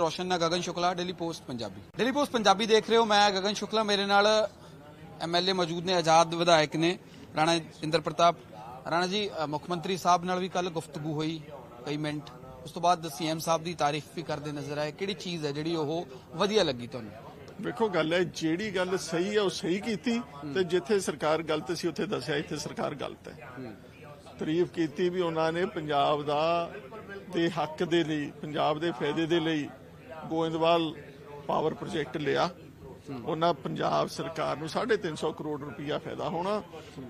ਰੋਸ਼ਨ ਨਾਲ Gagan Shukla Daily Post Punjabi. Daily Post Punjabi ਦੇਖ ਰਹੇ ਹੋ ਮੈਂ ਗਗਨ ਸ਼ੁਕਲਾ ਮੇਰੇ ਨਾਲ ਐਮਐਲਏ ਮੌਜੂਦ ਨੇ ਆਜ਼ਾਦ ਵਿਧਾਇਕ ਨੇ ਰਾਣਾ ਇੰਦਰ ਪ੍ਰਤਾਪ। ਰਾਣਾ ਜੀ ਮੁੱਖ ਮੰਤਰੀ ਸਾਹਿਬ ਨਾਲ ਵੀ ਕੱਲ ਗੁਫ਼ਤਗੂ ਹੋਈ ਕਈ ਮਿੰਟ। ਉਸ ਤੋਂ ਬਾਅਦ ਸੀਐਮ ਸਾਹਿਬ ਦੀ ਤਾਰੀਫ ਵੀ ਕਰਦੇ ਨਜ਼ਰ ਆਏ। ਕਿਹੜੀ ਚੀਜ਼ ਹੈ ਜਿਹੜੀ ਉਹ ਵਧੀਆ ਲੱਗੀ ਤੁਹਾਨੂੰ? ਵੇਖੋ ਗੱਲ ਹੈ ਜਿਹੜੀ ਗੱਲ ਸਹੀ ਹੈ ਉਹ ਸਹੀ ਕੀਤੀ ਤੇ ਜਿੱਥੇ ਸਰਕਾਰ ਗਲਤ ਸੀ ਉੱਥੇ ਦੱਸਿਆ ਇੱਥੇ ਸਰਕਾਰ ਗਲਤ ਹੈ। ਤਾਰੀਫ ਕੀਤੀ ਵੀ ਉਹਨਾਂ ਨੇ ਪੰਜਾਬ ਦਾ ਦੇ ਹੱਕ ਦੇ ਲਈ ਪੰਜਾਬ ਦੇ ਫਾਇਦੇ ਦੇ ਲਈ ਗੋਇੰਦਵਾਲ ਪਾਵਰ ਪ੍ਰੋਜੈਕਟ ਲਿਆ। ਉਹਨਾਂ ਪੰਜਾਬ ਸਰਕਾਰ ਨੂੰ 350 ਕਰੋੜ ਰੁਪਇਆ ਫਾਇਦਾ ਹੋਣਾ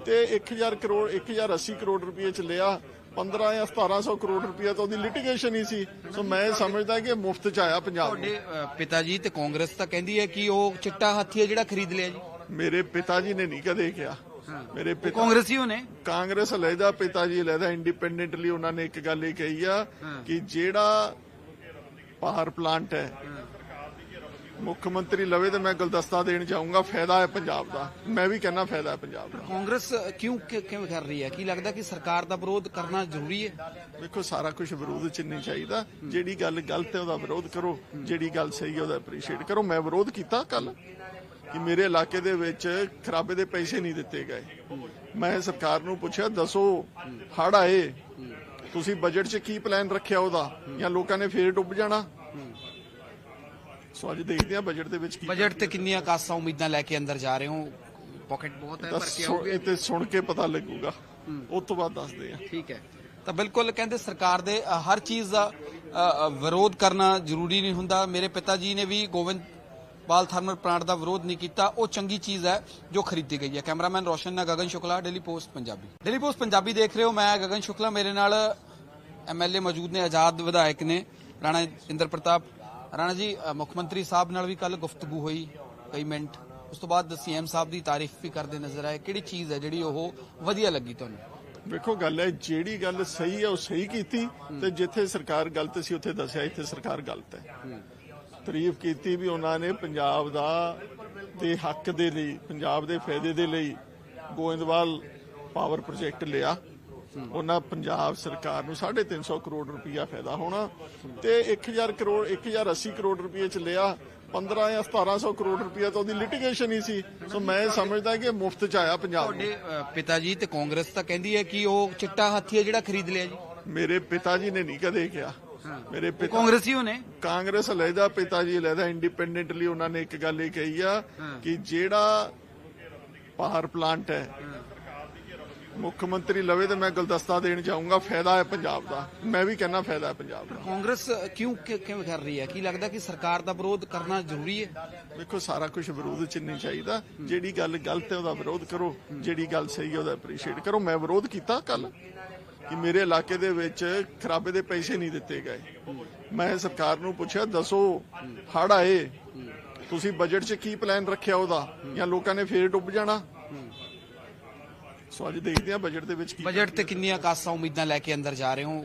ਤੇ 1000 ਕਰੋੜ 1080 ਕਰੋੜ ਰੁਪਏ ਚ ਲਿਆ। 15 ਜਾਂ 1700 ਕਰੋੜ ਰੁਪਇਆ ਤਾਂ ਉਹਦੀ ਲਿਟੀਗੇਸ਼ਨ ਹੀ ਸੀ। ਸੋ ਮੈਂ ਸਮਝਦਾ ਕਿ ਮੁਫਤ ਚ ਆਇਆ ਪੰਜਾਬ ਨੂੰ। ਤੁਹਾਡੇ ਪਿਤਾ ਜੀ ਤੇ ਕਾਂਗਰਸ ਤਾਂ ਕਹਿੰਦੀ ਹੈ ਕਿ ਉਹ ਚਿੱਟਾ ਹਾਥੀ ਹੈ ਜਿਹੜਾ ਖਰੀਦ ਲਿਆ ਜੀ। ਮੇਰੇ ਪਿਤਾ ਜੀ ਨੇ ਨਹੀਂ ਕਦੇ ਕਿਹਾ। ਮੇਰੇ ਪਿਤਾ ਕਾਂਗਰਸੀ ਹੋਣੇ? ਕਾਂਗਰਸ ਲੈਦਾ ਪਿਤਾ ਜੀ ਲੈਦਾ ਇੰਡੀਪੈਂਡੈਂਟਲੀ ਉਹਨਾਂ ਨੇ ਇੱਕ ਗੱਲ ਹੀ ਕਹੀ ਆ ਕਿ ਜਿਹੜਾ ਪਾਵਰ ਪਲਾਂਟ ਹੈ। ਮੁੱਖ ਮੰਤਰੀ ਲਵੇ ਤੇ ਮੈਂ ਗੁਲਦਸਤਾ ਦੇਣ ਜਾਊਂਗਾ ਫਾਇਦਾ ਹੈ ਪੰਜਾਬ ਦਾ। ਮੈਂ ਵੀ ਕਹਿੰਦਾ ਫਾਇਦਾ ਹੈ ਪੰਜਾਬ ਦਾ। ਕਾਂਗਰਸ ਕਿਉਂ ਕਿਵੇਂ ਕਰ ਰਹੀ ਹੈ? ਕੀ ਲੱਗਦਾ ਕਿ ਸਰਕਾਰ ਦਾ ਵਿਰੋਧ ਕਰਨਾ ਜ਼ਰੂਰੀ ਹੈ? ਵੇਖੋ ਸਾਰਾ ਕੁਝ ਵਿਰੋਧ ਚ ਨਹੀਂ ਚਾਹੀਦਾ। ਜਿਹੜੀ ਗੱਲ ਗਲਤ ਹੈ ਉਹਦਾ ਵਿਰੋਧ ਕਰੋ। ਜਿਹੜੀ ਗੱਲ ਸਹੀ ਹੈ ਉਹਦਾ ਅਪਰੀਸ਼ੀਏਟ ਕਰੋ। ਮੈਂ ਵਿਰੋਧ ਕੀਤਾ ਕੱਲ ਕਿ ਮੇਰੇ ਇਲਾਕੇ ਦੇ ਵਿੱਚ ਖਰਾਬੇ ਦੇ ਪੈਸੇ ਨਹੀਂ ਦਿੱਤੇ ਗਏ। ਮੈਂ ਸਰਕਾਰ ਨੂੰ ਪੁੱਛਿਆ ਦੱਸੋ ਹੜ ਆਏ। ਤੁਸੀਂ ਬਜਟ 'ਚ ਕੀ ਪਲਾਨ ਰੱਖਿਆ ਉਹਦਾ? ਜਾਂ ਲੋਕਾਂ ਨੇ ਫੇਰ ਡੁੱਬ ਜਾਣਾ? ਸੋ ਅੱਜ ਦੇਖਦੇ ਹਾਂ ਬਜਟ ਦੇ ਵਿੱਚ ਕੀ ਬਜਟ ਤੇ ਕਿੰਨੀਆਂ ਕਾਸਾਂ ਉਮੀਦਾਂ ਲੈ ਕੇ ਅੰਦਰ ਜਾ ਰਹੇ ਹੋ? ਪਾਕਟ ਬਹੁਤ ਹੈ ਭਰ ਕੇ ਇਹ ਤੇ ਸੁਣ ਕੇ ਪਤਾ ਲੱਗੂਗਾ। ਉਸ ਤੋਂ ਬਾਅਦ ਦੱਸਦੇ ਹਾਂ। ਠੀਕ ਹੈ। ਤਾਂ ਬਿਲਕੁਲ ਕਹਿੰਦੇ ਸਰਕਾਰ ਦੇ ਹਰ ਚੀਜ਼ ਦਾ ਵਿਰੋਧ ਕਰਨਾ ਜ਼ਰੂਰੀ ਨਹੀਂ ਹੁੰਦਾ। ਮੇਰੇ ਪਿਤਾ ਜੀ ਨੇ ਵੀ ਗੋਬਿੰਦ ਪਾਲ ਥਰਮਲ ਪਲਾਂਟ ਦਾ ਵਿਰੋਧ ਨਹੀਂ ਕੀਤਾ ਉਹ ਚੰਗੀ ਚੀਜ਼ ਹੈ ਜੋ ਖਰੀਦੀ ਗਈ ਹੈ। ਕੈਮਰਾਮੈਨ ਰੋਸ਼ਨ ਨਾਲ Gagan Shukla Daily Post Punjabi. Daily Post Punjabi ਦੇਖ ਰਹੇ ਹੋ ਮੈਂ ਗਗਨ ਸ਼ੁਕਲਾ ਮੇਰੇ ਨਾਲ ਐਮਐਲਏ ਮੌਜੂਦ ਨੇ ਆਜ਼ਾਦ ਵਿਧਾਇਕ ਨੇ ਰਾਣਾ ਇੰਦਰ ਪ੍ਰਤਾਪ। ਰਾਣਾ ਜੀ ਮੁੱਖ ਮੰਤਰੀ ਸਾਹਿਬ ਨਾਲ ਵੀ ਕੱਲ ਗੁਫ਼ਤਗੂ ਹੋਈ ਕਈ ਮਿੰਟ ਉਸ ਤੋਂ ਬਾਅਦ ਸੀਐਮ ਸਾਹਿਬ ਦੀ ਤਾਰੀਫ ਵੀ ਕਰਦੇ ਨਜ਼ਰ ਆਏ। ਕਿਹੜੀ ਚੀਜ਼ ਹੈ ਜਿਹੜੀ ਉਹ ਵਧੀਆ ਲੱਗੀ ਤੁਹਾਨੂੰ? ਵੇਖੋ ਗੱਲ ਹੈ ਜਿਹੜੀ ਗੱਲ ਸਹੀ ਹੈ ਉਹ ਸਹੀ ਕੀਤੀ ਤੇ ਜਿੱਥੇ ਸਰਕਾਰ ਗਲਤ ਸੀ ਉੱਥੇ ਦੱਸਿਆ ਇੱਥੇ ਸਰਕਾਰ ਗਲਤ ਹੈ। ਤਾਰੀਫ ਕੀਤੀ ਵੀ ਉਹਨਾਂ ਨੇ ਪੰਜਾਬ ਦਾ ਦੇ ਹੱਕ ਦੇ ਲਈ ਪੰਜਾਬ ਦੇ ਫਾਇਦੇ ਦੇ ਲਈ ਗੋਇੰਦਵਾਲ ਪਾਵਰ ਪ੍ਰੋਜੈਕਟ ਲਿਆ। ਉਹਨਾਂ ਪੰਜਾਬ ਸਰਕਾਰ ਨੂੰ 350 ਕਰੋੜ ਰੁਪਇਆ ਫਾਇਦਾ ਹੋਣਾ ਤੇ 1000 ਕਰੋੜ 1080 ਕਰੋੜ ਰੁਪਏ ਚ ਲਿਆ। 15 ਜਾਂ 1700 ਕਰੋੜ ਰੁਪਇਆ ਤਾਂ ਉਹਦੀ ਲਿਟੀਗੇਸ਼ਨ ਹੀ ਸੀ। ਸੋ ਮੈਂ ਸਮਝਦਾ ਕਿ ਮੁਫਤ ਚ ਆਇਆ ਪੰਜਾਬ ਨੂੰ। ਤੁਹਾਡੇ ਪਿਤਾ ਜੀ ਤੇ ਕਾਂਗਰਸ ਤਾਂ ਕਹਿੰਦੀ ਹੈ ਕਿ ਉਹ ਚਿੱਟਾ ਹਾਥੀ ਹੈ ਜਿਹੜਾ ਖਰੀਦ ਲਿਆ ਜੀ। ਮੇਰੇ ਪਿਤਾ ਜੀ ਨੇ ਨਹੀਂ ਕਦੇ ਕਿਹਾ। ਮੇਰੇ ਪਿਤਾ ਕਾਂਗਰਸੀ ਹੋਣੇ। ਕਾਂਗਰਸ ਲੈਦਾ ਪਿਤਾ ਜੀ ਲੈਦਾ ਇੰਡੀਪੈਂਡੈਂਟਲੀ ਉਹਨਾਂ ਨੇ ਇੱਕ ਗੱਲ ਹੀ ਕਹੀ ਆ ਕਿ ਜਿਹੜਾ ਪਾਵਰ ਪਲਾਂਟ ਹੈ ਮੁੱਖ ਮੰਤਰੀ ਲਵੇ ਤੇ ਮੈਂ ਗੁਲਦਸਤਾ ਦੇਣ ਜਾਊਂਗਾ ਫਾਇਦਾ ਹੈ ਪੰਜਾਬ ਦਾ। ਮੈਂ ਵੀ ਕਹਿੰਦਾ ਫਾਇਦਾ ਹੈ ਪੰਜਾਬ ਦਾ। ਕਾਂਗਰਸ ਕਿਉਂ ਕਿਵੇਂ ਕਰ ਰਹੀ ਹੈ? ਕੀ ਲੱਗਦਾ ਕਿ ਸਰਕਾਰ ਦਾ ਵਿਰੋਧ ਕਰਨਾ ਜ਼ਰੂਰੀ ਹੈ? ਵੇਖੋ ਸਾਰਾ ਕੁਝ ਵਿਰੋਧ ਚ ਨਹੀਂ ਚਾਹੀਦਾ। ਜਿਹੜੀ ਗੱਲ ਗਲਤ ਹੈ ਉਹਦਾ ਵਿਰੋਧ ਕਰੋ। ਜਿਹੜੀ ਗੱਲ ਸਹੀ ਹੈ ਉਹਦਾ ਅਪਰੀਸ਼ੀਏਟ ਕਰੋ। ਮੈਂ ਵਿਰੋਧ ਕੀਤਾ ਕੱਲ ਕਿ ਮੇਰੇ ਇਲਾਕੇ ਦੇ ਵਿੱਚ ਖਰਾਬੇ ਦੇ ਪੈਸੇ ਨਹੀਂ ਦਿੱਤੇ ਗਏ। ਮੈਂ ਸਰਕਾਰ ਨੂੰ ਪੁੱਛਿਆ ਦੱਸੋ ਹੜ ਆਏ ਤੁਸੀਂ ਬਜਟ 'ਚ ਕੀ ਪਲਾਨ ਰੱਖਿਆ ਉਹਦਾ? ਜਾਂ ਲੋਕਾਂ ਨੇ ਫੇਰ ਡੁੱਬ ਜਾਣਾ? ਸੋ ਅੱਜ ਦੇਖਦੇ ਹਾਂ ਬਜਟ ਦੇ ਵਿੱਚ ਕੀ ਬਜਟ ਤੇ ਕਿੰਨੀਆਂ ਕਾਸਾਂ ਉਮੀਦਾਂ ਲੈ ਕੇ ਅੰਦਰ ਜਾ ਰਹੇ ਹੋ?